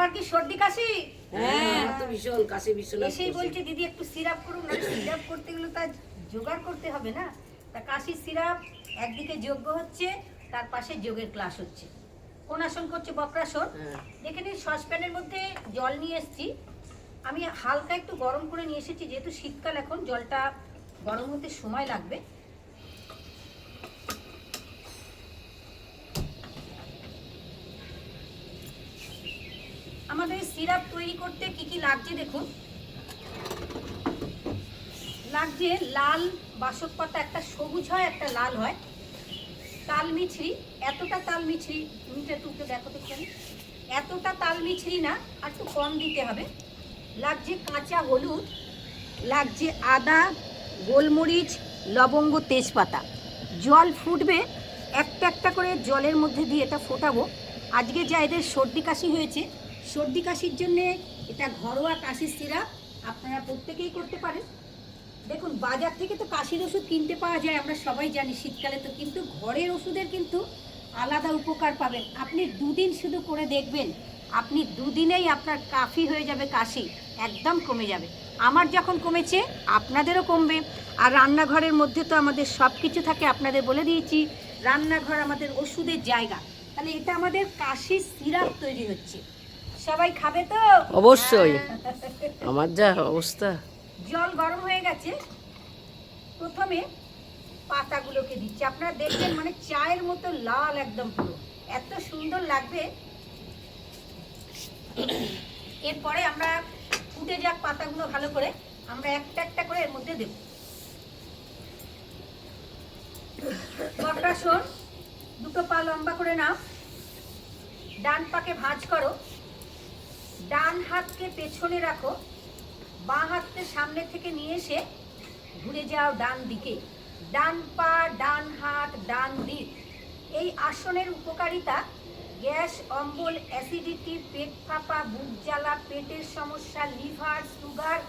সবার কি সর্দি কাশি? হ্যাঁ তো ভীষণ কাশি ভীষণ এসেই বলছে দিদি একটু সিরাপ করুন। না সিরাপ করতে গেলে তা জোগাড় করতে হবে না। তা কাশি সিরাপ একদিকে যোগ্য হচ্ছে তার পাশে যোগের ক্লাস হচ্ছে। কোন আসন করছে বক্রাসন। হ্যাঁ। দেখে নিন সসপ্যানের মধ্যে জল নিয়ে এসেছি। আমি হালকা একটু গরম করে নিয়ে এসেছি যেহেতু শীতকাল এখন জলটা গরম হতে সময় লাগবে আমাদের সিরাপ তৈরি করতে কি কি লাগছে দেখুন। লাগছে লাল বাসক পাতা, একটা সবুজ হয়, একটা লাল হয়। তাল মিছরি এতটা তাল মিছরি মিটে টুকে দেখো তো এতটা তাল মিছরি না, আর একটু কম দিতে হবে। লাগছে কাঁচা হলুদ, লাগছে আদা, গোলমরিচ, লবঙ্গ, তেজপাতা। জল ফুটবে, একটা একটা করে জলের মধ্যে দিয়ে এটা ফোটাবো। আজকে যা এদের সর্দি কাশি হয়েছে সর্দি কাশির জন্যে এটা ঘরোয়া কাশির সিরাপ আপনারা প্রত্যেকেই করতে পারেন। দেখুন, বাজার থেকে তো কাশির ওষুধ কিনতে পাওয়া যায়, আমরা সবাই জানি শীতকালে তো, কিন্তু ঘরের ওষুধের কিন্তু আলাদা উপকার পাবেন। আপনি দুদিন শুধু করে দেখবেন, আপনি দুদিনেই আপনার কাফি হয়ে যাবে, কাশি একদম কমে যাবে। আমার যখন কমেছে, আপনাদেরও কমবে। আর রান্নাঘরের মধ্যে তো আমাদের সব কিছু থাকে, আপনাদের বলে দিয়েছি, রান্নাঘর আমাদের ওষুধের জায়গা। তাহলে এটা আমাদের কাশির সিরাপ তৈরি হচ্ছে। সবাই খাবে তো? অবশ্যই। আমার যা অবস্থা। জল গরম হয়ে গেছে। প্রথমে পাতাগুলোকে দিচ্ছি। আপনারা দেখবেন মানে চায়ের মতো লাল একদম পুরো। এত সুন্দর লাগবে। এরপরে আমরা ফুটে যাক পাতাগুলো ভালো করে। আমরা একটা একটা করে এর মধ্যে দেব। বটরাসন দুটো পা লম্বা করে নাও। ডান পাকে ভাঁজ করো। ডান হাতকে পেছনে রাখো, বাঁ হাতকে সামনে থেকে নিয়ে এসে ঘুরে যাও ডান দিকে। ডান পা, ডান হাত, ডান দিক। এই আসনের উপকারিতা গ্যাস, অম্বল, অ্যাসিডিটি, পেট ফাঁপা, বুক জ্বালা, পেটের সমস্যা, লিভার, সুগার,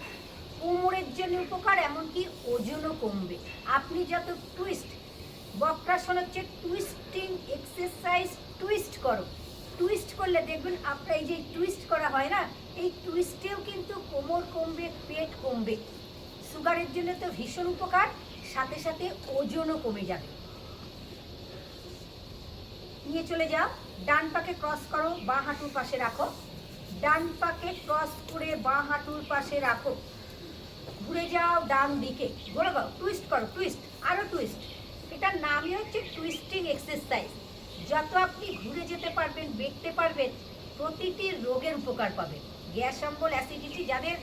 কোমরের জন্য উপকার, এমনকি ওজনও কমবে। আপনি যত টুইস্ট বক্রাসন হচ্ছে টুইস্টিং এক্সারসাইজ টুইস্ট করো। টুইস্ট করলে দেখবেন আপনার এই যে টুইস্ট করা হয় না, এই টুইস্টেও কিন্তু কোমর কমবে, পেট কমবে। সুগারের জন্য তো ভীষণ উপকার, সাথে সাথে ওজনও কমে যাবে। নিয়ে চলে যাও, ডান পাকে ক্রস করো, বাঁ হাঁটুর পাশে রাখো। ডান পাকে ক্রস করে বাঁ হাঁটুর পাশে রাখো। ঘুরে যাও ডান দিকে। ঘুরে যাও টুইস্ট করো টুইস্ট আরও টুইস্ট এটার নামই হচ্ছে টুইস্টিং এক্সারসাইজ যত আপনি ঘুরে যেতে পারবেন, দেখতে পারবেন, প্রতিটি রোগের উপকার পাবেন। গ্যাস, অম্বল, অ্যাসিডিটি যাদের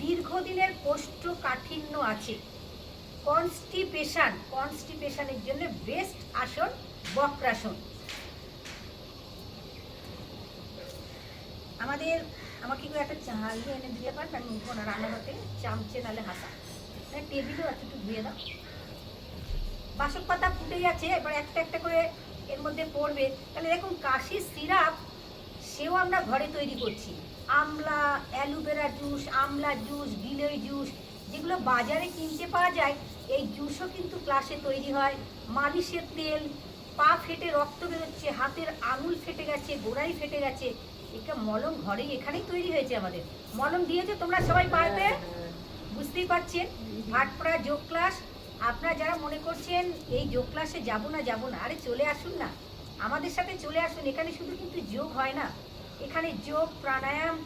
দীর্ঘদিনের কোষ্ঠকাঠিন্য আছে কনস্টিপেশান কনস্টিপেশানের জন্য বেস্ট আসন বক্রাসন। আমাদের, আমাকে কেউ একটা চা এনে দিয়ে পারবেন আমি উঠবো না রান্নাঘর থেকে চামচে নালে হাতা টেবিলও একটু ধুয়ে দাও। বাসক পাতা ফুটে যাচ্ছে এবার একটা একটা করে এর মধ্যে পড়বে তাহলে দেখুন কাশির সিরাপ সেও আমরা ঘরে তৈরি করছি। Amla aloe vera juice amla juice giloy juice যেগুলো বাজারে কিনতে পাওয়া যায় এই জুসও কিন্তু ক্লাসে তৈরি হয়। মালিশের তেল পা ফেটে রক্ত বেরোচ্ছে হাতের আঙুল ফেটে গেছে গোড়াই ফেটে গেছে এটা মলম ঘরেই এখানেই তৈরি হয়েছে আমাদের। মলম দিয়েছে তোমরা সবাই পারবে বুঝতেই পারছেন? ভাটপাড়া যোগ ক্লাস আপনারা যারা মনে করছেন এই যোগ ক্লাসে যাব না যাব না আরে চলে আসুন না। আমাদের সাথে চলে আসুন এখানে শুধু কিন্তু যোগ হয় না। এখানে যোগ প্রাণায়াম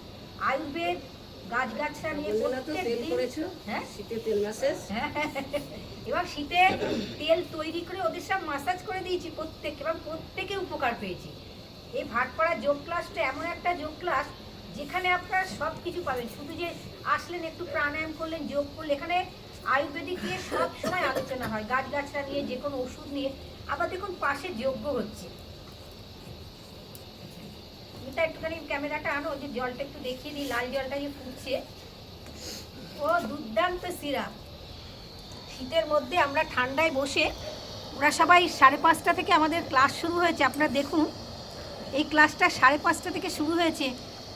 আয়ুর্বেদ গাছ গাছগাছরা নিয়ে বন্ধুরা প্রত্যেক দিন- হ্যাঁ? শীতে তেল ম্যাসেজ হ্যাঁ, এবার শীতে তেল তৈরি করে ওদের সব মাসাজ করে দিয়েছি প্রত্যেক এবং প্রত্যেকে উপকার পেয়েছি। এই ভাটপাড়া যোগ ক্লাসটা এমন একটা যোগ ক্লাস যেখানে আপনারা সব কিছু পাবেন। শুধু যে আসলেন একটু প্রাণায়াম করলেন যোগ করলেন এখানে আয়ুর্বেদিক নিয়ে সব সময় আলোচনা হয় গাছগাছরা নিয়ে, যে কোনো ওষুধ নিয়ে। আবার দেখুন, পাশে যোগ্য হচ্ছে। এটা একটুখানি ক্যামেরাটা আনো যে জলটা একটু দেখিয়ে দিই, লাল জলটা যে ফুটছে। ও, দুর্দান্ত সিরাপ। শীতের মধ্যে আমরা ঠান্ডায় বসে, ওরা সবাই সাড়ে পাঁচটা থেকে আমাদের ক্লাস শুরু হয়েছে। আপনারা দেখুন, এই ক্লাসটা সাড়ে পাঁচটা থেকে শুরু হয়েছে।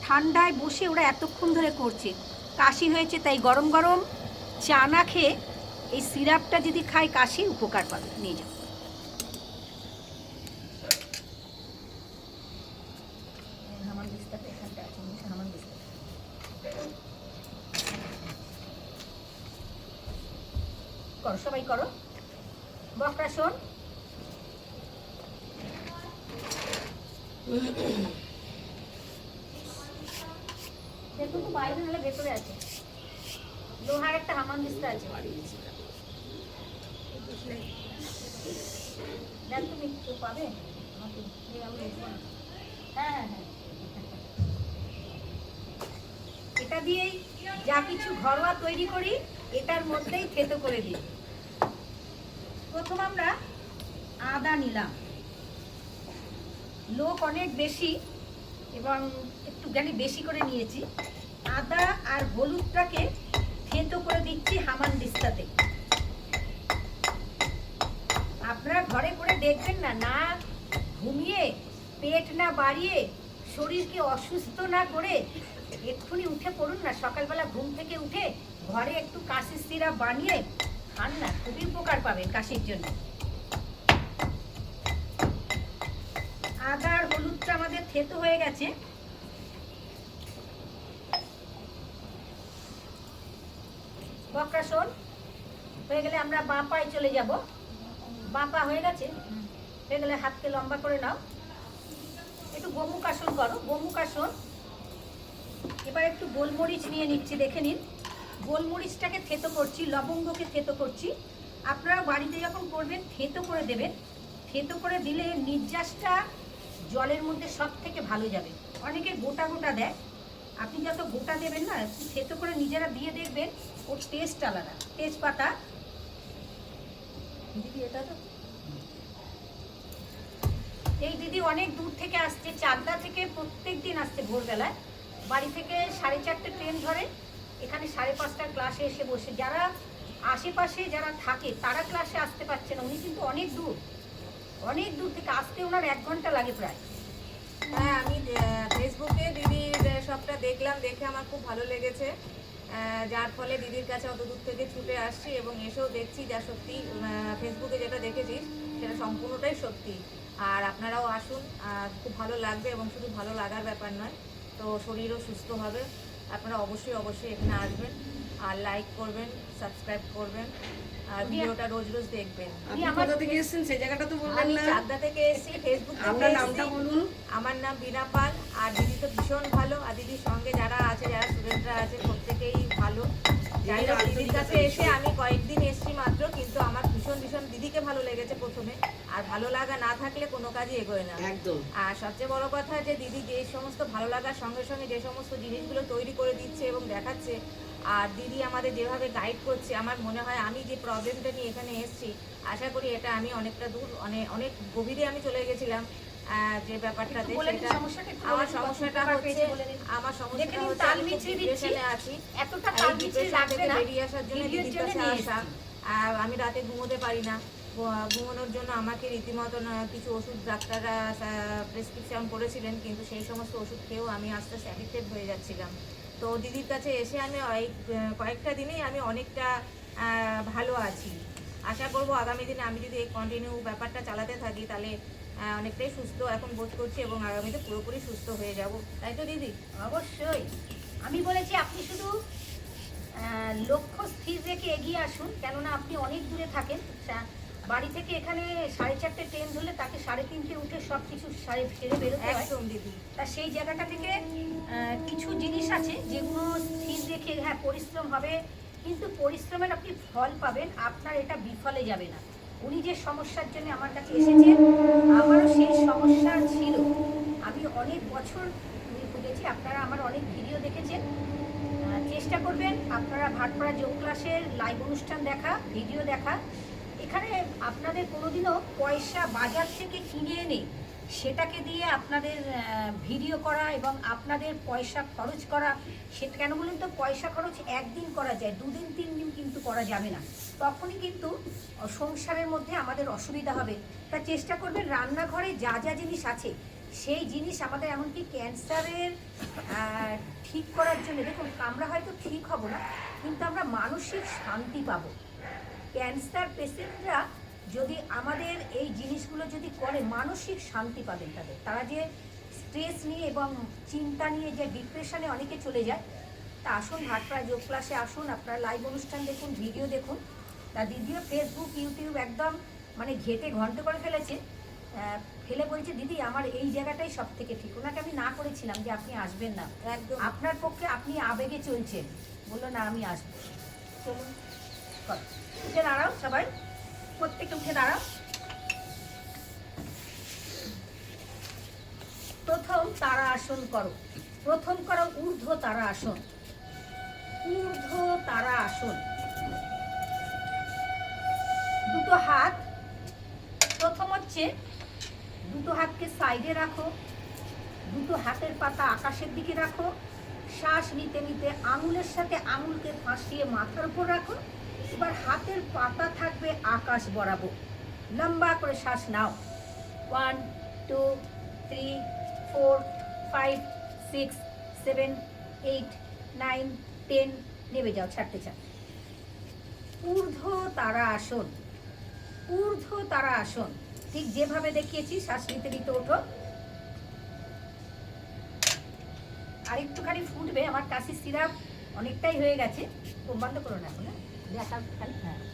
ঠান্ডায় বসে ওরা এতক্ষণ ধরে করছে। কাশি হয়েছে, তাই গরম গরম। চা না খেয়ে এই সিরাপটা যদি খায় কাশি, উপকার পাবে। নিয়ে যাও। করো, সবাই করো। বকরা, শোন। দেখুন বাইরে, নাহলে ভেতরে আছে। লোহার একটা হামান দিস্তা আছে। দেখ তুমি কেউ পাবে। হ্যাঁ হ্যাঁ হ্যাঁ। এটা দিয়েই যা কিছু ঘরোয়া তৈরি করি, এটার মধ্যেই থেতো করে দিই। প্রথম আমরা আদা নিলাম। লোক অনেক বেশি এবং একটুখানি বেশি করে নিয়েছি। আদা আর হলুদটাকে থেতো করে দিচ্ছি হামান দিস্তাতে আপনারা ঘরে করে দেখবেন না না ঘুমিয়ে, পেট না বাড়িয়ে, শরীরকে অসুস্থ না করে এক্ষুনি উঠে পড়ুন না। সকালবেলা ঘুম থেকে উঠে ঘরে একটু কাশির সিরাপ বানিয়ে খান না, খুবই উপকার পাবেন কাশির জন্য। আদা আর হলুদটা আমাদের থেতো হয়ে গেছে। বক্রাসন। হয়ে গেলে আমরা বাঁ পায়ে চলে যাব। বাঁ পা হয়ে গেছে। হয়ে গেলে হাতকে লম্বা করে নাও। একটু গোমুখ আসন করো। গোমুখ আসন এবার একটু গোলমরিচ নিয়ে নিচ্ছি, দেখে নিন। গোলমরিচটাকে থেতো করছি, লবঙ্গকে থেতো করছি। আপনারা বাড়িতে যখন করবেন, থেতো করে দেবেন। থেতো করে দিলে নির্যাসটা জলের মধ্যে সব থেকে ভালো যাবে। অনেকে গোটা গোটা দেয়। আপনি যত গোটা দেবেন না থেতো করে নিজেরা দিয়ে দেখবেন, ওর টেস্ট আলাদা। তেজপাতা। দিদি, এটা তো? এই দিদি অনেক দূর থেকে আসছে, চাকদা থেকে প্রত্যেক দিন আসছে ভোরবেলায়। বাড়ি থেকে সাড়ে চারটে ট্রেন ধরে, এখানে সাড়ে পাঁচটার ক্লাসে এসে বসে। যারা আশেপাশে যারা থাকে, তারা ক্লাসে আসতে পারছে না, উনি কিন্তু অনেক দূর। অনেক দূর থেকে আসতে ওনার এক ঘণ্টা লাগে প্রায়। হ্যাঁ আমি ফেসবুকে দিদির সবটা দেখলাম, দেখে আমার খুব ভালো লেগেছে। যার ফলে দিদির কাছে অত দূর থেকে ছুটে আসছি এবং এসেও দেখছি যা সত্যি ফেসবুকে যেটা দেখেছিস সেটা সম্পূর্ণটাই সত্যি। আর আপনারাও আসুন খুব ভালো লাগবে এবং শুধু ভালো লাগার ব্যাপার নয়, তো শরীরও সুস্থ হবে। আপনারা অবশ্যই অবশ্যই এখানে আসবেন, আর লাইক করবেন সাবস্ক্রাইব করবেন। আর ভিডিওটা রোজ রোজ দেখবেন। আপনি কোথা থেকে এসেছেন সেই জায়গাটা তো বললেন না। চাকদা থেকে এসেছি ফেসবুক আপনার নামটা বলুন। আমার নাম বিনা পাল আর দিদি তো ভীষণ ভালো আর দিদির সঙ্গে যারা আছে যারা স্টুডেন্টরা আছে প্রত্যেকেই ভালো। যাই হোক দিদির কাছে এসে আমি কয়েকদিন এসেছি মাত্র কিন্তু আমার ভীষণ ভীষণ দিদিকে ভালো লেগেছে প্রথমে। আর ভালো লাগা না থাকলে কোনো কাজই এগোয় না। একদম। আর সবচেয়ে বড় কথা যে দিদি যে সমস্ত ভালো লাগার সঙ্গে সঙ্গে যে সমস্ত জিনিসগুলো তৈরি করে দিচ্ছে এবং দেখাচ্ছে আর দিদি আমাদের যেভাবে গাইড করছে আমার মনে হয় আমি যে প্রবলেমটা নিয়ে এখানে এসেছি আশা করি এটা আমি অনেকটা দূর অনেক অনেক গভীরে আমি চলে গেছিলাম যে ব্যাপারটাতে সেটা আমার সমস্যাটা হচ্ছে। আমার সমস্যাটা হচ্ছে আমি depression-এ আছি এতটা তাল না বেরিয়ে আসার জন্য দিদির কাছে আসা। আমি রাতে ঘুমোতে পারি না ঘুমানোর জন্য আমাকে রীতিমতো কিছু ওষুধ ডাক্তাররা প্রেসক্রিপশন করেছিলেন কিন্তু সেই সমস্ত ওষুধ খেয়েও আমি আস্তে আস্তে অ্যাডিক্টেড হয়ে যাচ্ছিলাম। তো দিদির কাছে এসে আমি কয়েকটা দিনেই আমি অনেকটা ভালো আছি। আশা করব আগামী দিনে আমি যদি এই কন্টিনিউ ব্যাপারটা চালাতে থাকি, তাহলে অনেকটাই সুস্থ এখন বোধ করছি এবং আগামীতে পুরোপুরি সুস্থ হয়ে যাব। তাই তো দিদি? অবশ্যই। আমি বলেছি আপনি শুধু লক্ষ্য স্থির রেখে এগিয়ে আসুন, কেননা আপনি অনেক দূরে থাকেন। সা- বাড়ি থেকে এখানে সাড়ে চারটে ট্রেন ধরলে তাকে সাড়ে তিনটে উঠে সব কিছু সাড়ে ফেরে বেরোতে একদম দিদি। তা সেই জায়গাটা থেকে কিছু জিনিস আছে যেগুলো স্থির রেখে হ্যাঁ পরিশ্রম হবে কিন্তু পরিশ্রমের আপনি ফল পাবেন আপনার এটা বিফলে যাবে না। উনি যে সমস্যার জন্য আমার কাছে এসেছেন আমারও সেই সমস্যা ছিল। আমি অনেক বছর ভুগেছি আপনারা আমার অনেক ভিডিও দেখেছেন। চেষ্টা করবেন আপনারা ভাটপাড়া যোগ ক্লাসের লাইভ অনুষ্ঠান দেখা ভিডিও দেখা। এখানে আপনাদের কোনোদিনও পয়সা বাজার থেকে কিনে এনে সেটাকে দিয়ে আপনাদের ভিডিও করা এবং আপনাদের পয়সা খরচ করা সেটা কেন বলুন তো, পয়সা খরচ একদিন করা যায়, দুদিন, তিন দিন কিন্তু করা যাবে না। তখনই কিন্তু সংসারের মধ্যে আমাদের অসুবিধা হবে। তা চেষ্টা করবেন রান্নাঘরে যা যা জিনিস আছে, সেই জিনিস আমাদের এমনকি ক্যান্সারের ঠিক করার জন্য, দেখুন, আমরা হয়তো ঠিক হব না, কিন্তু আমরা মানসিক শান্তি পাবো। ক্যান্সার পেশেন্টরা যদি আমাদের এই জিনিসগুলো যদি করে মানসিক শান্তি পাবেন তাদের। তারা যে স্ট্রেস নিয়ে এবং চিন্তা নিয়ে যে ডিপ্রেশনে অনেকে চলে যায় তা আসুন ভাটপাড়া যোগ ক্লাসে আসুন আপনারা লাইভ অনুষ্ঠান দেখুন ভিডিও দেখুন। তা দিদিও ফেসবুক ইউটিউব একদম মানে ঘেটে ঘন্ট করে ফেলেছে। ফেলে বলছে দিদি আমার এই জায়গাটাই সব থেকে ঠিক। ওনাকে আমি না করেছিলাম যে আপনি আসবেন না। একদম। আপনার পক্ষে আপনি আবেগে চলছেন। বলল না আমি আসব। চলুন। উঠে দাঁড়াও সবাই। প্রত্যেকে উঠে দাঁড়াও। প্রথম তারা আসন করো। প্রথম করো ঊর্ধ্ব তারা আসন। ঊর্ধ্ব তারা আসন। দুটো হাত। প্রথম হচ্ছে দুটো হাতকে সাইডে রাখো। দুটো হাতের পাতা আকাশের দিকে রাখো। শ্বাস নিতে নিতে আঙুলের সাথে আঙুলকে ফাঁসিয়ে মাথার উপর রাখো। এবার হাতের পাতা থাকবে আকাশ বরাবর। লম্বা করে শ্বাস নাও। One two three four five six seven eight nine ten নেমে যাও, ছাড়তে চাও। ঊর্ধ্ব তারা আসন। ঊর্ধ্ব তারা আসন। ঠিক যেভাবে দেখিয়েছি, শ্বাস নিতে নিতে ওঠো। আর একটুখানি ফুটবে, আমার কাশি সিরাপ অনেকটাই হয়ে গেছে ও বন্ধ করো না এখন হ্যাঁ?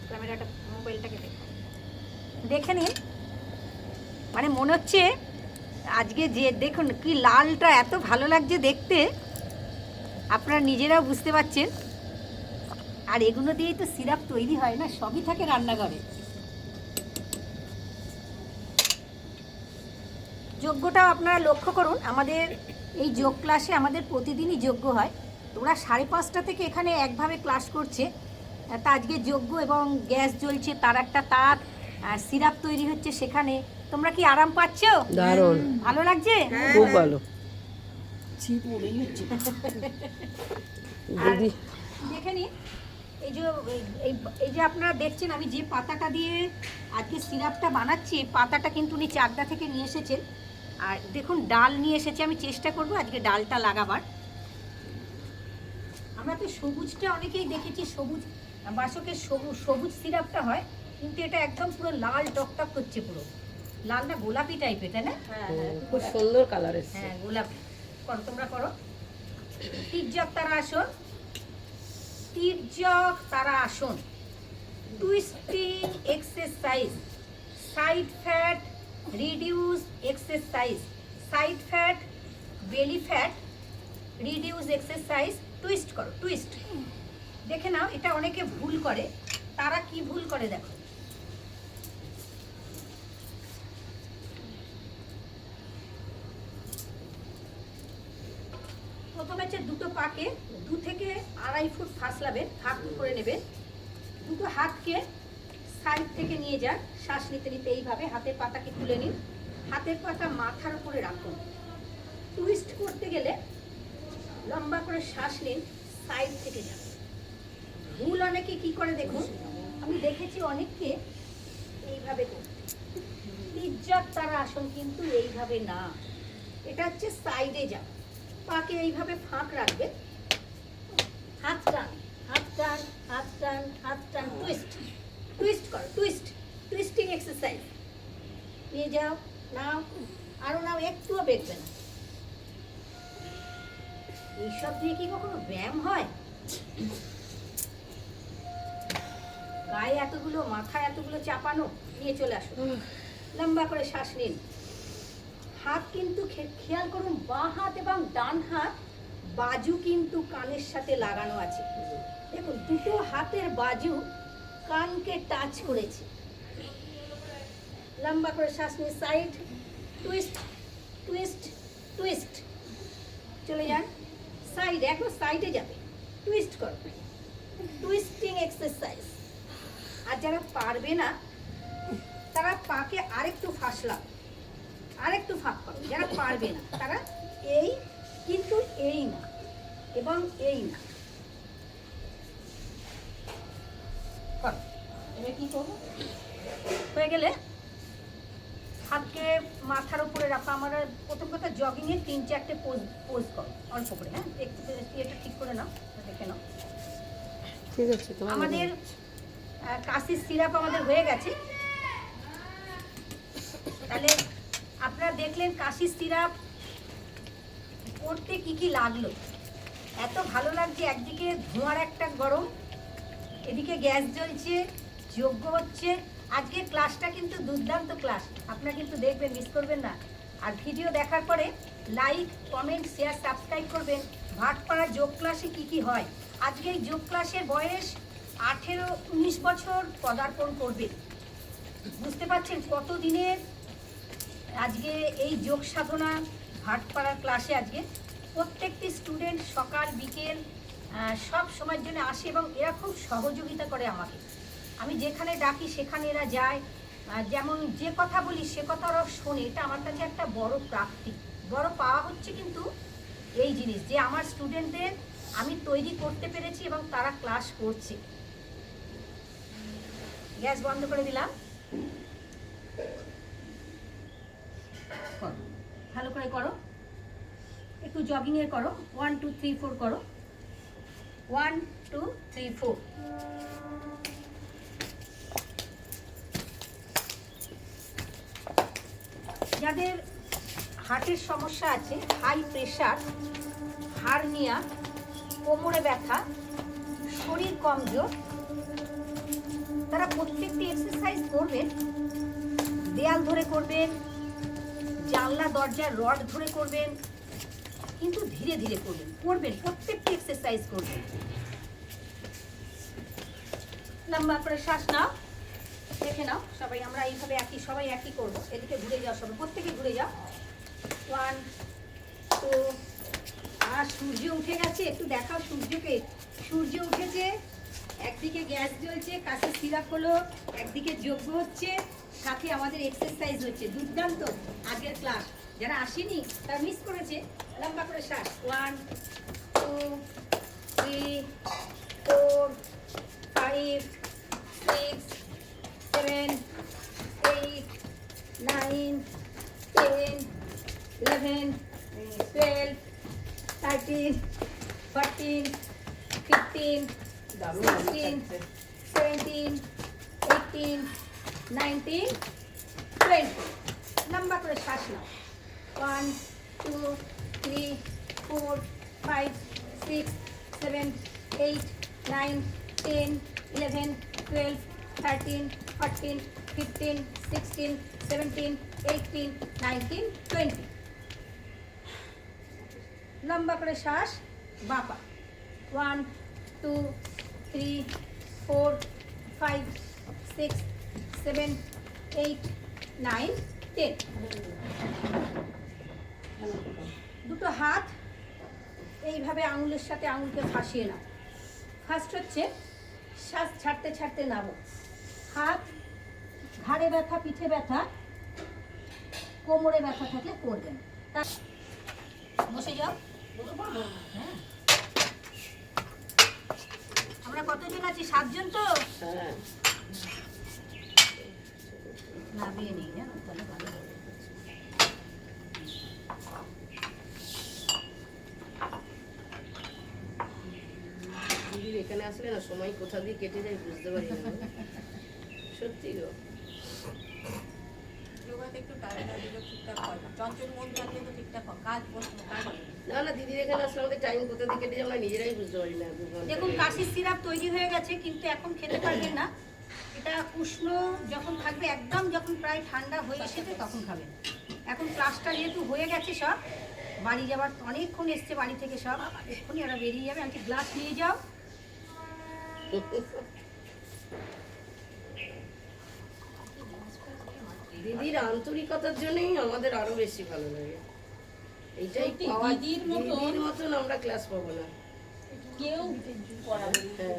ক্যামেরাটা মোবাইলটাকে দেখো দেখে নিন। মানে মনে হচ্ছে আজকে যে দেখুন কি লালটা এত ভালো লাগছে দেখতে। আপনারা নিজেরাও বুঝতে পারছেন। আর এগুলো দিয়েই তো সিরাপ তৈরি হয় না সবই থাকে রান্নাঘরে। যোগ্যটাও আপনারা লক্ষ্য করুন আমাদের এই যোগ ক্লাসে আমাদের প্রতিদিনই যোগ্য হয়। তোমরা সাড়ে পাঁচটা থেকে এখানে একভাবে ক্লাস করছে। আজকে যোগ্য এবং গ্যাস জ্বলছে তার একটা তার সিরাপ তৈরি হচ্ছে সেখানে। তোমরা কি আরাম পাচ্ছ? দারুণ। ভালো লাগছে? খুব ভালো। দেখে নিন এই যে এই- যে আপনারা দেখছেন আমি যে পাতাটা দিয়ে আজকে সিরাপটা বানাচ্ছি পাতাটা কিন্তু উনি চাকদা থেকে নিয়ে এসেছেন। আর দেখুন ডাল নিয়ে এসেছে আমি চেষ্টা করব আজকে ডালটা লাগাবার। আমরা তো সবুজটা অনেকেই দেখেছি সবুজ বাসকের সবুজ সবুজ সিরাপটা হয় কিন্তু এটা একদম পুরো লাল টকটক করছে পুরো। লাল না গোলাপি টাইপের তাই না? হ্যাঁ হ্যাঁ খুব সুন্দর কালার এসছে। হ্যাঁ গোলাপি। করো তোমরা করো। তির্যক তারা আসন। তির্যক তারা আসন। Twisting exercise side fat reduce exercise side fat belly fat reduce exercise twist করো টুইস্ট দেখে নাও, এটা অনেকে ভুল করে। তারা কি ভুল করে দেখো। প্রথমে হচ্ছে দুটো পাকে দু থেকে আড়াই ফুট ফাঁসলাবেন হাত করে নেবেন দুটো হাতকে সাইড থেকে নিয়ে যান, শ্বাস নিতে নিতে এইভাবে হাতের পাতাকে তুলে নিন। হাতের পাতা মাথার উপরে রাখুন। টুইস্ট করতে গেলে লম্বা করে শ্বাস নিন, সাইড থেকে যান। ভুল অনেকে কি করে দেখুন? আমি দেখেছি অনেককে এইভাবে তির্যক তারা আসন কিন্তু এইভাবে না। এটা হচ্ছে সাইডে যাও। পাকে এইভাবে ফাঁক রাখবে। হাত টান হাত টান হাত টান হাত টান টুইস্ট টুইস্ট করো টুইস্ট টুইস্টিং এক্সারসাইজ নিয়ে যাও, নাও আরও নাও, একটুও বেঁকবে না। এইসব দিয়ে কি কখনো ব্যায়াম হয়? গায়ে এতগুলো মাথায় এতগুলো চাপানো নিয়ে চলে আসো। লম্বা করে শ্বাস নিন। হাত কিন্তু খেয়াল করুন বাঁ হাত এবং ডান হাত বাজু কিন্তু কানের সাথে লাগানো আছে। দেখুন দুটো হাতের বাজু কানকে টাচ করেছে। লম্বা করে শ্বাস নিয়ে সাইড টুইস্ট টুইস্ট টুইস্ট চলে যান। সাইড এখন সাইডে যাবে। টুইস্ট করবে টুইস্টিং এক্সারসাইজ আর যারা পারবে না তারা পাকে আরেকটু ফাঁসলাম আরেকটু ফাঁক করো যারা পারবে না তারা এই কিন্তু এই না এবং এই না। করো। এবার কি করব? হয়ে গেলে হাতকে মাথার উপরে রাখা। আমার প্রথম কথা জগিংয়ে তিন চারটে পোজ পোজ করো অল্প করে হ্যাঁ? একটু এটা ঠিক করে নাও দেখে নাও। ঠিক আছে আমাদের কাশির সিরাপ আমাদের হয়ে গেছে। তাহলে আপনারা দেখলেন কাশির সিরাপ করতে কি কি লাগল। এত ভালো লাগছে, একদিকে ধোঁয়ার একটা গরম, এদিকে গ্যাস জ্বলছে, যোগ্য হচ্ছে। আজকে ক্লাসটা কিন্তু দুর্দান্ত ক্লাস, আপনারা কিন্তু দেখবেন মিস করবেন না। আর ভিডিও দেখার পরে লাইক কমেন্ট শেয়ার সাবস্ক্রাইব করবেন। ভাটপাড়ার যোগ ক্লাসে কি কি হয়? আজকে এই যোগ ক্লাসের বয়স আঠেরো, উনিশ বছর পদার্পণ করবে। বুঝতে পারছেন কত দিনের আজকে এই যোগ সাধনা ভাটপাড়ার ক্লাসে আজকে? প্রত্যেকটি স্টুডেন্ট সকাল, বিকেল সব সময়ের জন্য আসে এবং এরা খুব সহযোগিতা করে আমাকে। আমি যেখানে ডাকি সেখানে এরা যায়। যেমন যে কথা বলি সে কথা ওরা শোনে, এটা আমার কাছে একটা বড় প্রাপ্তি। বড় পাওয়া হচ্ছে কিন্তু এই জিনিস যে আমার স্টুডেন্টদের আমি তৈরি করতে পেরেছি এবং তারা ক্লাস করছে। গ্যাস বন্ধ করে দিলাম। ভালো করে করো। একটু জগিংয়ের করো। ওয়ান টু থ্রি ফোর করো। ওয়ান টু থ্রি ফোর যাদের হার্টের সমস্যা আছে হাই প্রেশার হার্নিয়া, কোমরে ব্যথা, শরীর কমজোর তারা প্রত্যেকটি এক্সারসাইজ করবেন, দেয়াল ধরে করবেন, জানলা, দরজার রড ধরে করবেন, কিন্তু ধীরে ধীরে করবেন করবেন, প্রত্যেকটি এক্সারসাইজ করবেন। লম্বা করে শ্বাস নাও, দেখে নাও, সবাই আমরা এইভাবে একই, সবাই একই করব, এদিকে ঘুরে যাও সবাই, প্রত্যেকে ঘুরে যাও। ওয়ান টু আর সূর্য উঠে গেছে, একটু দেখাও সূর্যকে, সূর্য উঠেছে। একদিকে গ্যাস জ্বলছে কাছে সিরাপ হলো, একদিকে যোগ্য হচ্ছে, সাথে আমাদের এক্সারসাইজ হচ্ছে। দুর্দান্ত, আগের ক্লাস যারা আসেনি, তারা মিস করেছে। লম্বা করে শ্বাস। One two three four five six seven eight nine ten eleven twelve thirteen fourteen fifteen দারুণ sixteen seventeen eighteen nineteen twenty লম্বা করে শ্বাস নাও one two three four five six seven eight nine ten eleven twelve thirteen fourteen fifteen sixteen seventeen eighteen nineteen twenty লম্বা করে শ্বাস বাপা one two three four five six seven eight nine ten দুটো হাত এইভাবে আঙুলের সাথে আঙুলকে ফাঁসিয়ে নাও। ফার্স্ট হচ্ছে শ্বাস ছাড়তে ছাড়তে নামো। হাত, ঘাড়ে ব্যথা, পিঠে ব্যথা, কোমরে ব্যথা থাকলে করবেন তা বসে যাও। হ্যাঁ আমরা কতজন আছি সাতজন তো? হ্যাঁ। নামিয়ে নিই না তাহলে ভালো এখানে আসলে না সময় কোথা দিয়ে কেটে যায় বুঝতে পারি না। সত্যি গো। একটু টাইম দিলে ঠিকঠাক হয় চঞ্চল মন থাকলে তো ঠিকঠাক হয়। কাজ বসে কাজ না। না না দিদির এখানে আসলে আমাদের টাইম কোথা দিয়ে কেটে আমরা নিজেরাই বুঝতে পারি না দেখুন কাশির সিরাপ তৈরি হয়ে গেছে কিন্তু এখন খেতে পারবেন না। এটা উষ্ণ যখন থাকবে একদম যখন প্রায় ঠান্ডা হয়ে এসেছে তখন খাবেন। এখন ক্লাসটা যেহেতু হয়ে গেছে সব বাড়ি যাবার অনেকক্ষণ এসছে বাড়ি থেকে সব এক্ষুনি ওরা বেরিয়ে যাবে। আমি গ্লাস নিয়ে যাও। দিদির আন্তরিকতার জন্যই আমাদের আরও বেশি ভালো লাগে এইটাই সত্যি, দিদির মতো- দিদির মতন আমরা ক্লাস পাবো না কেউ পড়াবে না। হ্যাঁ।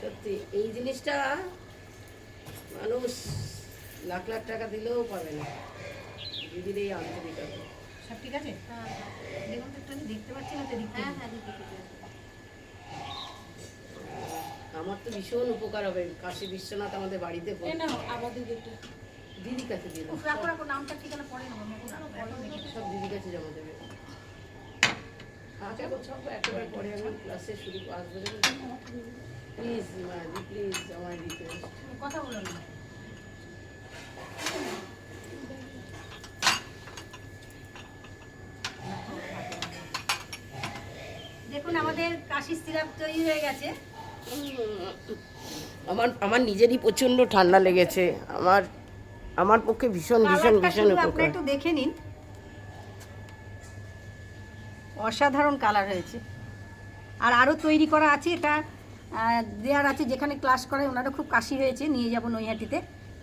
সত্যি এই জিনিসটা মানুষ লাখ লাখ টাকা দিলেও পাবে না দিদির এই আন্তরিকতা সব ঠিক আছে হ্যাঁ দেখুন তো দেখতে পাচ্ছি না তো হ্যাঁ হ্যাঁ। আমার তো ভীষণ উপকার হবে। কাশী বিশ্বনাথ আমাদের বাড়িতে দিদি কাছে দিয়ে নামটা ঠিকানা দেখি। সব দিদি কাছে জমা দেবে। আচ্ছা এখন সব একেবারে পরে আমি ক্লাসে শুরু আসবে প্লিজ মাদি প্লিজ দিতে কথা বলো না। দেখুন আমাদের কাশি সিরাপ তৈরি হয়ে গেছে। আমার আমার নিজেরই প্রচণ্ড ঠান্ডা লেগেছে। আমার আমার পক্ষে ভীষণ ভীষণ ভীষণ উপকার। একটু দেখে নিন। অসাধারণ কালার হয়েছে। আর আরও তৈরি করা আছে এটা দেওয়ার আছে যেখানে ক্লাস করে ওনারও খুব কাশি হয়েছে নিয়ে যাব নৈহাটিতে।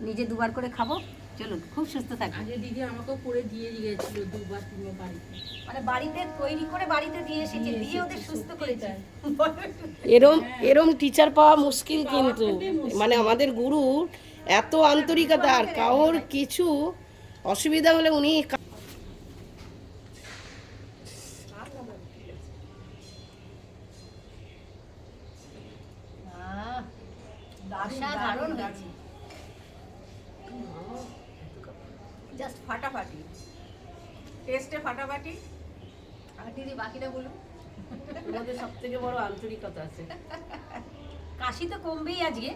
নিজে দুবার করে খাব। চলুন খুব সুস্থ থাকবে আগে দিদি আমাকেও করে দিয়ে গিয়েছিল দুবার তিনবার বাড়িতে। মানে বাড়িতে তৈরি করে বাড়িতে দিয়ে এসেছে দিয়ে ওদের সুস্থ করেছে। এরম এরম টিচার পাওয়া মুশকিল কিন্তু। মানে আমাদের গুরু এত আন্তরিকতা আর কারোর কিছু অসুবিধা হলে উনি অসাধারণ হয়েছে জাস্ট ফাটাফাটি। টেস্টে ফাটাফাটি। আর দিদি বাকিটা বলুন। আমাদের সব থেকে বড় আন্তরিকতা আছে। কাশি তো কমবেই আজকে।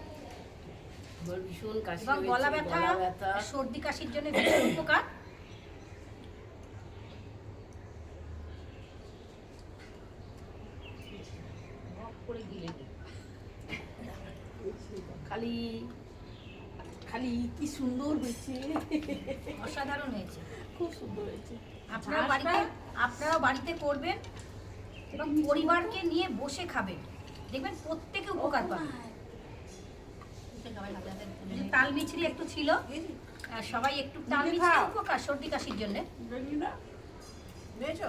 ভীষণ কাশি গলা ব্যথা গলা ব্যথা। সর্দি কাশির জন্য ভীষণ উপকার। সুন্দর হয়েছে। অসাধারণ হয়েছে। খুব সুন্দর হয়েছে। আপনারা বাড়িতে আপনারাও বাড়িতে করবেন এবং পরিবারকে নিয়ে বসে খাবেন। দেখবেন প্রত্যেকে উপকার পাবে তাল মিছরি একটু ছিল আর সবাই একটু তাল মিছরি উপকার সর্দি কাশির জন্য। বুঝেছ